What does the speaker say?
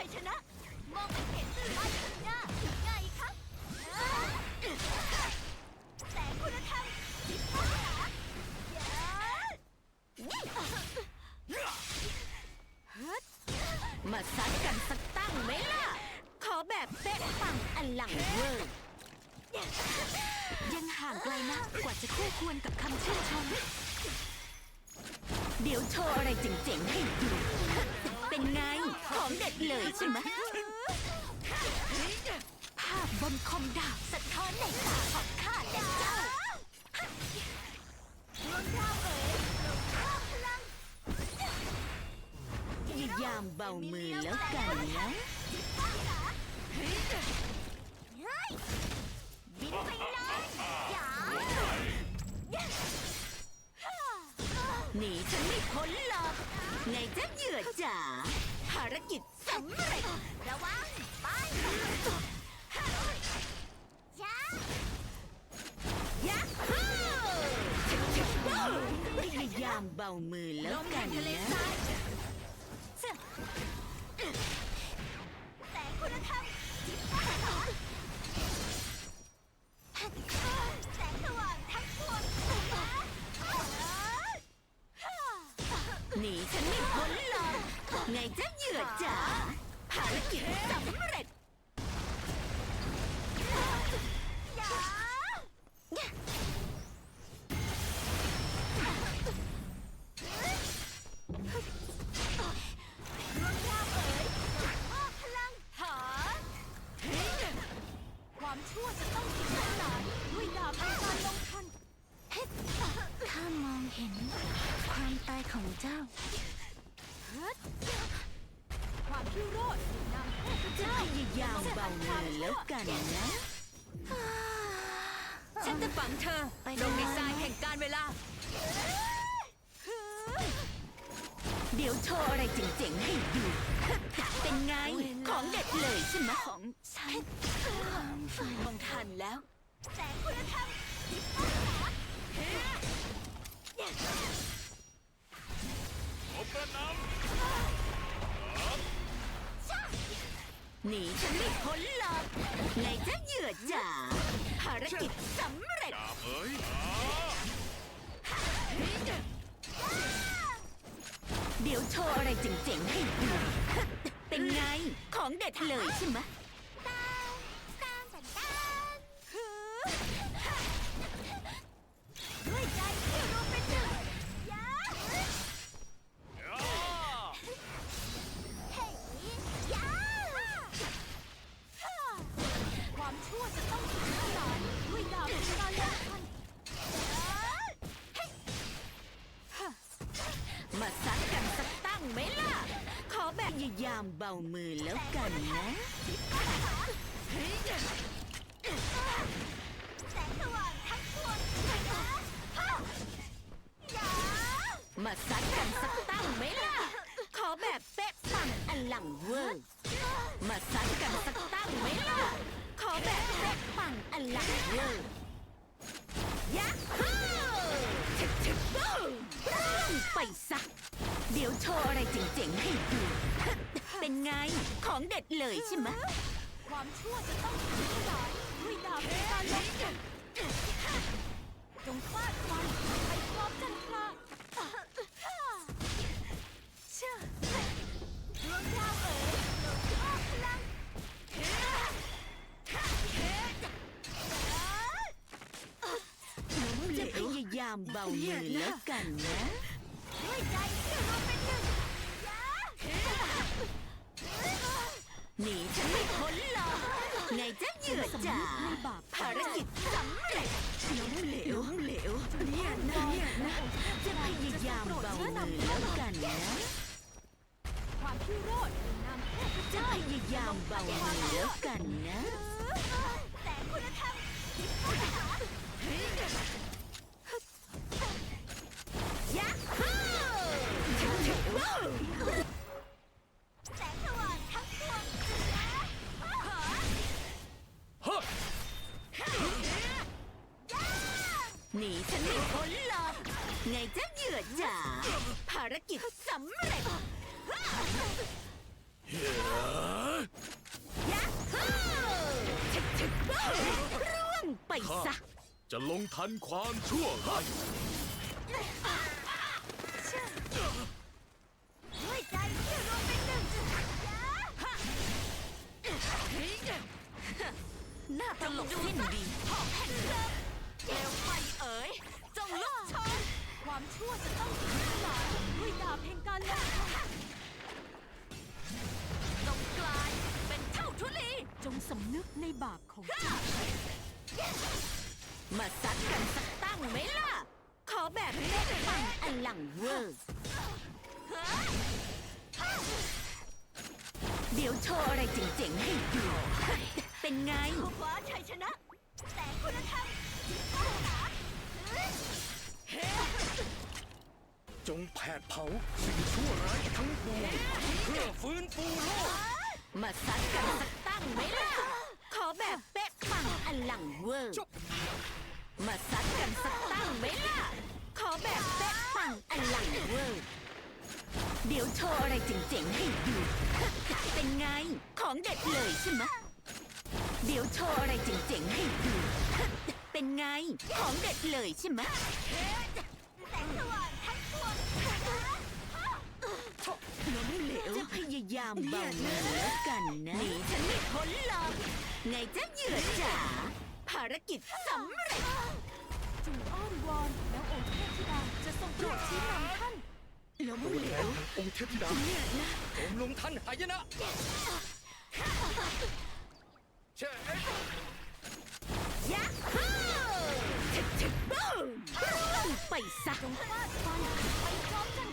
รชนะ มองไม่เห็นเลยว่าข้างหน้าไงคะแสงคุณธรรมทิพย์ฟ้าอย่ามาซัดกันสักตั้งไหมล่ะ ขอแบบเป๊ะปังอลังเวอร์ยังห่างไกลนะกว่าจะคู่ควรกับคำชื่นชม เดี๋ยวโชว์อะไรเจ๋งๆให้ดู ไง ของเด็ดเลยใช่ไหมภาพบนคมดาบสะท้อนในตาของข้าและเจ้าดวงดาวเอ๋ยลงข้าพลังพยายามเบามือแล้วกันนะทิพย์ฟ้าเฮ้ยบินไปเลยอย่าหนีฉันไม่พ้นหรอกไงจะเหยื่อจ๋าภารกิจสำเร็จ ระวังไปจ้ายักษ์ฮู้พยายามเบามือแล้วกันนะ อจ๋าภารกิจสำเร็จอย่าดวาวเอ๋ยมอบพลังหาความชั่วจะต้องถูกทำลายด้วยดาบแห่งการลงทันข้ามองเห็น ความตายของเจ้า พิโรธนำเทพจะเจ้าพยายามเบามือแล้วกันนะฉันจะฝังเธอไปลงในทรายแห่งการเวลา เดี๋ยวโชว์อะไรเจ๋งๆให้ดู เป็นไง ของเด็ดเลยใช่ไหมของฉันมองทันแล้วแสงคุณธรรมทิพย์ฟ้าผมกระน หนีฉันไม่พ้นหรอกไงจะเหยื่อจ๋าภารกิจสำเร็จำดาบเอ๋ยเดี๋ยวโชว์อะไรเจ๋งๆให้ดู เป็นไง ของเด็ดเลยใช่ไหมตามตามสันตามด้วย แบบพยามเบามือแล้วกันนะแสงสว่างทั้งปวงยาอย่ามาซัดกันสักตั้งไหมล่ะ ขอแบบเป๊ะปังอลังเวอร์ มาซัดกันสักตั้งไหมล่ะ ขอแบบเป๊ะปังอลังเวอร์ยักษ์ฮู้ชิบชิบบูมไปซะเดี๋ยวโชว์อะไรเจ๋งๆให้ดู เป็นไง ของเด็ดเลยใช่ไหมความชั่วจะต้องถูกทำลายด้วยดาบแห่งการลงทันจงฟาดฟันให้พร้อมกันคราเชื่อดวงดาวเอ๋ยลงมอบพลังจะพยายามเบามือแล้วกันนะ ด้วยใจที่รวมเป็นหนึ่งยา หนีฉันไม่พ้นหรอกไงเจะเหยื่อจ๋าภารกิจสำเร็จล้มเหลวล้มเหลวเนี่ยนะเนี่ยนะจะพยายามเบามือแล้วกันนะความพิโรธนนามเทพจะพยายามเบามือแล้วกันนะแสงคุณธรรม กิจสำเร็จยักษ์ชึกถึกร่วงไปซะ จะลงทันความชั่วร้ายด้ใจที่รเป็นหนึ่งหน้าตลกสิ้นดีหอแผ่นเดิมเกลไฟเอ๋ยจงลุกชนความชั่วจะต้อง จงกลายเป็นเท่าทุลีจงสำนึกในบาปของเจ้ามาซัดกันสักตั้งไหมล่ะ ขอแบบเล็กปังอลังเวอร์ เดี๋ยวโชว์อะไรเจ๋งๆให้ดู เป็นไงคว้าชัยชนะ แต่คุณธรรม จงแผดเผาสิ่งชั่วร้ายทั้งปวงเพื่อฟื้นฟูโลก มาซัดกันสักตั้งไหมล่ะ ขอแบบเป๊ะปังอลังเวอร์ มาซัดกันสักตั้งไหมล่ะ ขอแบบเป๊ะปังอลังเวอร์ เดี๋ยวโชว์อะไรเจ๋งๆให้ดู เป็นไง ของเด็ดเลยใช่ไหมะเดี๋ยวโชว์อะไรเจ๋งๆให้ดู เป็นไง ของเด็ดเลยใช่ไหมะแสงสว่างทั้งปวง ล้มเหลวจะพยายามเบามือแล้วกันนะหนีฉันไม่พ้นหรอกไงจ๊ะเหยื่อจ๋าภารกิจสำเร็จจูอ้อนวอนแล้วองค์เทพธิดาจะทรงโปรดชี้นำท่านล้มตัวเหลแทนวองค์เทพธิดาเนี่ยนะผมลงทันหายนะเช่ยักษ์ฮู้ชิกชิกบูมไปซะจงฟาดฟันไปพร้อมกัน